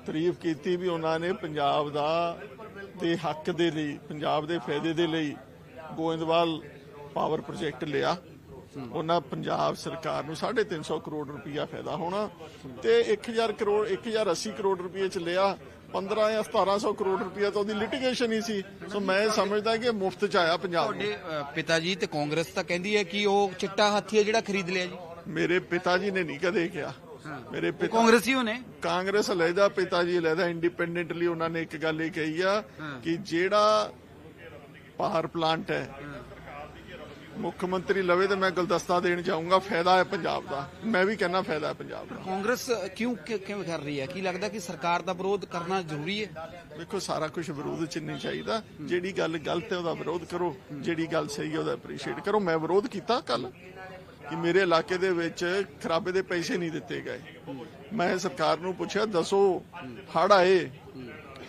ਤਾਰੀਫ ਕੀਤੀ ਵੀ ਉਹਨਾਂ ਨੇ ਪੰਜਾਬ ਦਾ ਦੇ ਹੱਕ ਦੇ ਲਈ ਪੰਜਾਬ ਦੇ ਫਾਇਦੇ ਦੇ ਲਈ ਗੋਇੰਦਵਾਲ ਪਾਵਰ ਪ੍ਰੋਜੈਕਟ ਲਿਆ। ਉਹਨਾਂ ਪੰਜਾਬ ਸਰਕਾਰ ਨੂੰ 350 ਕਰੋੜ ਰੁਪਇਆ ਫਾਇਦਾ ਹੋਣਾ ਤੇ 1000 ਕਰੋੜ 1080 ਕਰੋੜ ਰੁਪਏ ਚ ਲਿਆ। 15 ਜਾਂ 1700 ਕਰੋੜ ਰੁਪਇਆ ਤਾਂ ਉਹਦੀ ਲਿਟੀਗੇਸ਼ਨ ਹੀ ਸੀ। ਸੋ ਮੈਂ ਸਮਝਦਾ ਕਿ ਮੁਫਤ ਚ ਆਇਆ ਪੰਜਾਬ ਤੁਹਾਡੇ ਪਿਤਾ ਜੀ ਤੇ ਕਾਂਗਰਸ ਤਾਂ ਕਹਿੰਦੀ ਹੈ ਕਿ ਉਹ ਚਿੱਟਾ ਹਾਥੀ ਹੈ ਜਿਹੜਾ ਖਰੀਦ ਲਿਆ ਜੀ। ਮੇਰੇ ਪਿਤਾ ਜੀ ਨੇ ਨਹੀਂ ਕਦੇ ਕਿਹਾ। ਮੇਰੇ ਪਿਤਾ ਕਾਂਗਰਸੀ ਹੋਣੇ ਕਾਂਗਰਸ ਅਲੱਗਾ ਪਿਤਾ ਜੀ ਅਲੱਗਾ ਇੰਡੀਪੈਂਡੈਂਟਲੀ ਉਹਨਾਂ ਨੇ ਇੱਕ ਗੱਲ ਇਹ ਕਹੀ ਆ ਕਿ ਜਿਹੜਾ ਪਾਵਰ ਪਲਾਂਟ ਹੈ ਮੁੱਖ ਮੰਤਰੀ ਲਵੇ ਤੇ ਮੈਂ ਗੁਲਦਸਤਾ ਦੇਣ ਜਾਊਂਗਾ ਫਾਇਦਾ ਹੈ ਪੰਜਾਬ ਦਾ। ਮੈਂ ਵੀ ਕਹਿੰਦਾ ਫਾਇਦਾ ਹੈ ਪੰਜਾਬ ਦਾ। ਕਾਂਗਰਸ ਕਿਉਂ ਕਿ- ਕਿਵੇਂ ਕਰ ਰਹੀ ਹੈ? ਕੀ ਲੱਗਦਾ ਕਿ ਸਰਕਾਰ ਦਾ ਵਿਰੋਧ ਕਰਨਾ ਜ਼ਰੂਰੀ ਹੈ? ਵੇਖੋ ਸਾਰਾ ਕੁਝ ਵਿਰੋਧ ਚ ਨਹੀਂ ਚਾਹੀਦਾ। ਜਿਹੜੀ ਗੱਲ ਗਲਤ ਹੈ ਉਹਦਾ ਵਿਰੋਧ ਕਰੋ। ਜਿਹੜੀ ਗੱਲ ਸਹੀ ਹੈ ਉਹਦਾ ਅਪਰੀਸ਼ੀਏਟ ਕਰੋ। ਮੈਂ ਵਿਰੋਧ ਕੀਤਾ ਕੱਲ ਕਿ ਮੇਰੇ ਇਲਾਕੇ ਦੇ ਵਿੱਚ ਖਰਾਬੇ ਦੇ ਪੈਸੇ ਨਹੀਂ ਦਿੱਤੇ ਗਏ। ਮੈਂ ਸਰਕਾਰ ਨੂੰ ਪੁੱਛਿਆ ਦੱਸੋ ਹੜ ਆਏ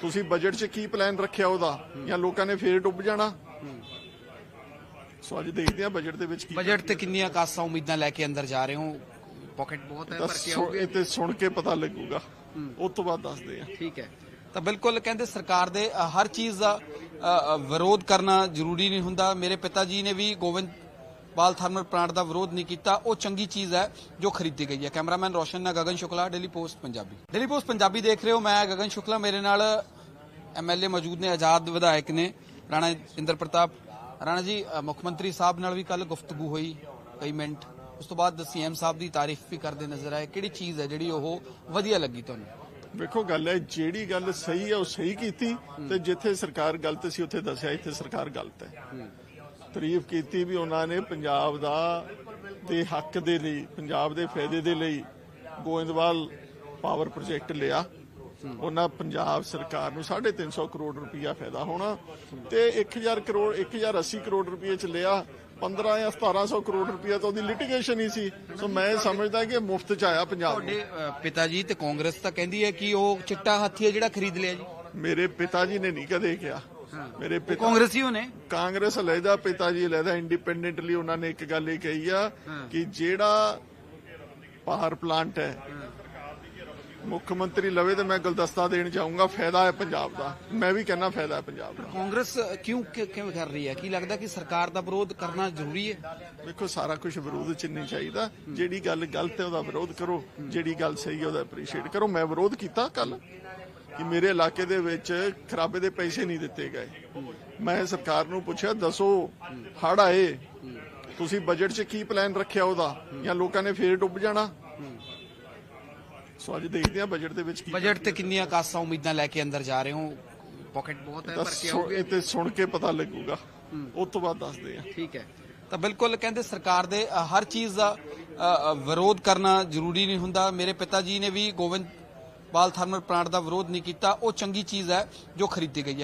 ਤੁਸੀਂ ਬਜਟ 'ਚ ਕੀ ਪਲਾਨ ਰੱਖਿਆ ਉਹਦਾ? ਜਾਂ ਲੋਕਾਂ ਨੇ ਫੇਰ ਡੁੱਬ ਜਾਣਾ? ਸੋ ਅੱਜ ਦੇਖਦੇ ਹਾਂ ਬਜਟ ਦੇ ਵਿੱਚ ਕੀ ਬਜਟ ਤੇ ਕਿੰਨੀਆਂ ਕਾਸਾਂ ਉਮੀਦਾਂ ਲੈ ਕੇ ਅੰਦਰ ਜਾ ਰਹੇ ਹੋ? ਪਾਕਟ ਬਹੁਤ ਹੈ ਭਰ ਕੇ ਆਓਗੇ? ਇਹ ਤੇ ਸੁਣ ਕੇ ਪਤਾ ਲੱਗੂਗਾ। ਉਸ ਤੋਂ ਬਾਅਦ ਦੱਸਦੇ ਹਾਂ। ਠੀਕ ਹੈ। ਤਾਂ ਬਿਲਕੁਲ ਕਹਿੰਦੇ ਸਰਕਾਰ ਦੇ ਹਰ ਚੀਜ਼ ਦਾ ਵਿਰੋਧ ਕਰਨਾ ਜ਼ਰੂਰੀ ਨਹੀਂ ਹੁੰਦਾ। ਮੇਰੇ ਪਿਤਾ ਜੀ ਨੇ ਵੀ ਗੋਬਿੰਦ ਬਾਲ ਥਰਮਲ ਪਲਾਂਟ ਦਾ ਵਿਰੋਧ ਨਹੀਂ ਕੀਤਾ। ਉਹ ਚੰਗੀ ਚੀਜ਼ ਹੈ ਜੋ ਖਰੀਦੀ ਗਈ ਹੈ। ਕੈਮਰਾਮੈਨ ਰੋਸ਼ਨ ਨਾਲ Gagan Shukla Daily Post Punjabi. Daily Post Punjabi ਦੇਖ ਰਹੇ ਹੋ। ਮੈਂ ਗਗਨ ਸ਼ੁਕਲਾ। ਮੇਰੇ ਨਾਲ ਐਮਐਲਏ ਮੌਜੂਦ ਨੇ ਆਜ਼ਾਦ ਵਿਧਾਇਕ ਨੇ ਰਾਣਾ ਇੰਦਰ ਪ੍ਰਤਾਪ। ਰਾਣਾ ਜੀ ਮੁੱਖ ਮੰਤਰੀ ਸਾਹਿਬ ਨਾਲ ਵੀ ਕੱਲ ਗੁਫ਼ਤਗੂ ਹੋਈ ਕਈ ਮਿੰਟ ਉਸ ਤੋਂ ਬਾਅਦ ਸੀਐਮ ਸਾਹਿਬ ਦੀ ਤਾਰੀਫ ਵੀ ਕਰਦੇ ਨਜ਼ਰ ਆਏ। ਕਿਹੜੀ ਚੀਜ਼ ਹੈ ਜਿਹੜੀ ਉਹ ਵਧੀਆ ਲੱਗੀ ਤੁਹਾਨੂੰ? ਵੇਖੋ ਗੱਲ ਹੈ ਜਿਹੜੀ ਗੱਲ ਸਹੀ ਹੈ ਉਹ ਸਹੀ ਕੀਤੀ ਤੇ ਜਿੱਥੇ ਸਰਕਾਰ ਗਲਤ ਸੀ ਉੱਥੇ ਦੱਸਿਆ ਇੱਥੇ ਸਰਕਾਰ ਗਲਤ ਹੈ। ਤਾਰੀਫ ਕੀਤੀ ਵੀ ਉਹਨਾਂ ਨੇ ਪੰਜਾਬ ਦਾ ਦੇ ਹੱਕ ਦੇ ਲਈ ਪੰਜਾਬ ਦੇ ਫਾਇਦੇ ਦੇ ਲਈ ਗੋਇੰਦਵਾਲ ਪਾਵਰ ਪ੍ਰੋਜੈਕਟ ਲਿਆ। ਉਹਨਾਂ ਪੰਜਾਬ ਸਰਕਾਰ ਨੂੰ 350 ਕਰੋੜ ਰੁਪਇਆ ਫਾਇਦਾ ਹੋਣਾ ਤੇ 1000 ਕਰੋੜ 1080 ਕਰੋੜ ਰੁਪਏ ਚ ਲਿਆ। 15 ਜਾਂ 1700 ਕਰੋੜ ਰੁਪਇਆ ਤਾਂ ਉਹਦੀ ਲਿਟੀਗੇਸ਼ਨ ਹੀ ਸੀ। ਸੋ ਮੈਂ ਸਮਝਦਾ ਕਿ ਮੁਫਤ ਚ ਆਇਆ ਪੰਜਾਬ ਨੂੰ। ਤੁਹਾਡੇ ਪਿਤਾ ਜੀ ਤੇ ਕਾਂਗਰਸ ਤਾਂ ਕਹਿੰਦੀ ਹੈ ਕਿ ਉਹ ਚਿੱਟਾ ਹਾਥੀ ਹੈ ਜਿਹੜਾ ਖਰੀਦ ਲਿਆ ਜੀ। ਮੇਰੇ ਪਿਤਾ ਜੀ ਨੇ ਨਹੀਂ ਕਦੇ ਕਿਹਾ। ਮੇਰੇ ਪਿਤਾ ਕਾਂਗਰਸੀ ਹੋਣੇ। ਕਾਂਗਰਸ ਲੈਦਾ ਪਿਤਾ ਜੀ ਲੈਦਾ ਇੰਡੀਪੈਂਡੈਂਟਲੀ ਉਹਨਾਂ ਨੇ ਇੱਕ ਗੱਲ ਇਹ ਕਹੀ ਆ ਕਿ ਜਿਹੜਾ ਪਾਵਰ ਪਲਾਂਟ ਹੈ ਮੁੱਖ ਮੰਤਰੀ ਲਵੇ ਤੇ ਮੈਂ ਗੁਲਦਸਤਾ ਦੇਣ ਜਾਊਂਗਾ ਫਾਇਦਾ ਹੈ ਪੰਜਾਬ ਦਾ। ਮੈਂ ਵੀ ਕਹਿੰਦਾ ਫਾਇਦਾ ਹੈ ਪੰਜਾਬ ਦਾ। ਕਾਂਗਰਸ ਕਿਉਂ ਕਿਵੇਂ ਕਰ ਰਹੀ ਹੈ? ਕੀ ਲੱਗਦਾ ਕਿ ਸਰਕਾਰ ਦਾ ਵਿਰੋਧ ਕਰਨਾ ਜ਼ਰੂਰੀ ਹੈ? ਵੇਖੋ ਸਾਰਾ ਕੁਝ ਵਿਰੋਧ ਚ ਨਹੀਂ ਚਾਹੀਦਾ। ਜਿਹੜੀ ਗੱਲ ਗਲਤ ਹੈ ਉਹਦਾ ਵਿਰੋਧ ਕਰੋ। ਜਿਹੜੀ ਗੱਲ ਸਹੀ ਹੈ ਉਹਦਾ ਅਪਰੀਸ਼ੀਏਟ ਕਰੋ। ਮੈਂ ਵਿਰੋਧ ਕੀਤਾ ਕੱਲ ਕਿ ਮੇਰੇ ਇਲਾਕੇ ਦੇ ਵਿੱਚ ਖਰਾਬੇ ਦੇ ਪੈਸੇ ਨਹੀਂ ਦਿੱਤੇ ਗਏ। ਮੈਂ ਸਰਕਾਰ ਨੂੰ ਪੁੱਛਿਆ ਦੱਸੋ ਹੜ ਆਏ ਤੁਸੀਂ ਬਜਟ 'ਚ ਕੀ ਪਲਾਨ ਰੱਖਿਆ ਉਹਦਾ? ਜਾਂ ਲੋਕਾਂ ਨੇ ਫੇਰ ਡੁੱਬ ਜਾਣਾ? ਸੋ ਅੱਜ ਦੇਖਦੇ ਹਾਂ ਬਜਟ ਦੇ ਵਿੱਚ ਕੀ ਬਜਟ ਤੇ ਕਿੰਨੀਆਂ ਕਾਸਾਂ ਉਮੀਦਾਂ ਲੈ ਕੇ ਅੰਦਰ ਜਾ ਰਹੇ ਹੋ? ਪਾਕਟ ਬਹੁਤ ਹੈ ਭਰ ਕੇ ਇਹ ਤੇ ਸੁਣ ਕੇ ਪਤਾ ਲੱਗੂਗਾ। ਉਸ ਤੋਂ ਬਾਅਦ ਦੱਸਦੇ ਹਾਂ। ਠੀਕ ਹੈ। ਤਾਂ ਬਿਲਕੁਲ ਕਹਿੰਦੇ ਸਰਕਾਰ ਦੇ ਹਰ ਚੀਜ਼ ਦਾ ਵਿਰੋਧ ਕਰਨਾ ਜ਼ਰੂਰੀ ਨਹੀਂ ਹੁੰਦਾ। ਮੇਰੇ ਪਿਤਾ ਜੀ ਨੇ ਵੀ ਗੋਬਿੰਦ ਬਾਲ ਥਰਮਲ ਪਲਾਂਟ ਦਾ ਵਿਰੋਧ ਨਹੀਂ ਕੀਤਾ, ਉਹ ਚੰਗੀ ਚੀਜ਼ ਹੈ ਜੋ ਖਰੀਦੀ ਗਈ ਹੈ।